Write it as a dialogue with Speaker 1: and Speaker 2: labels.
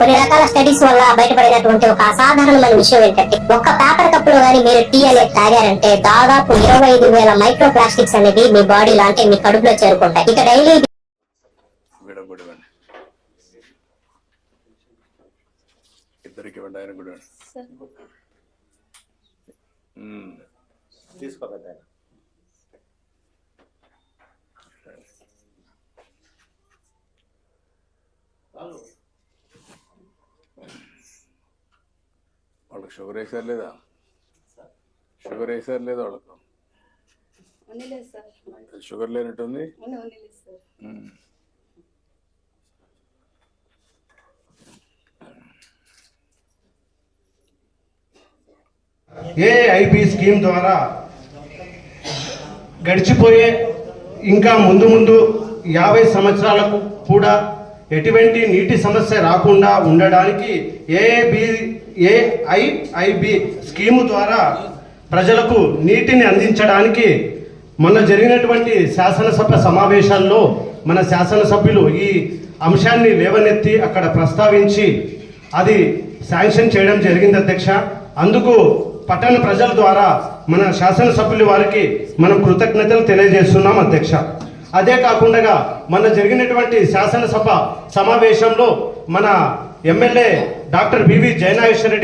Speaker 1: కొన్ని రకాల స్టడీస్ వల్ల బయటపడినటువంటి ఒక అసాధారణమైన విషయం ఏంటంటే ఒక్క పేపర్ కప్లో గానీ మీరు టీ అనేది తాగారంటే దాదాపు ఇరవై ఐదు వేల మైక్రో ప్లాస్టిక్స్ అనేవి మీ బాడీలో అంటే మీ కడుపులో చేరుకుంటాయి. ఇక డైలీ
Speaker 2: ఇద్దరికి వాళ్ళకి షుగర్ వేసారు లేదా? షుగర్ వేసారు లేదా వాళ్ళకు? షుగర్ లేనట్టుంది.
Speaker 3: ఏఐబి స్కీమ్ ద్వారా గడిచిపోయే ఇంకా ముందు ముందు యాభై సంవత్సరాలకు కూడా ఎటువంటి నీటి సమస్య రాకుండా ఉండడానికి ఏఐబి ఏఐఐబి స్కీము ద్వారా ప్రజలకు నీటిని అందించడానికి మొన్న జరిగినటువంటి శాసనసభ సమావేశాల్లో మన శాసనసభ్యులు ఈ అంశాన్ని లేవనెత్తి అక్కడ ప్రస్తావించి అది శాంక్షన్ చేయడం జరిగింది అధ్యక్ష. అందుకు పట్టణ ప్రజల ద్వారా మన శాసనసభ్యుల వారికి మనం కృతజ్ఞతలు తెలియజేస్తున్నాం అధ్యక్ష. అదే కాకుండా మన జరిగినటువంటి శాసనసభ సమావేశంలో మన MLA doctor BV Jayanageswara Reddy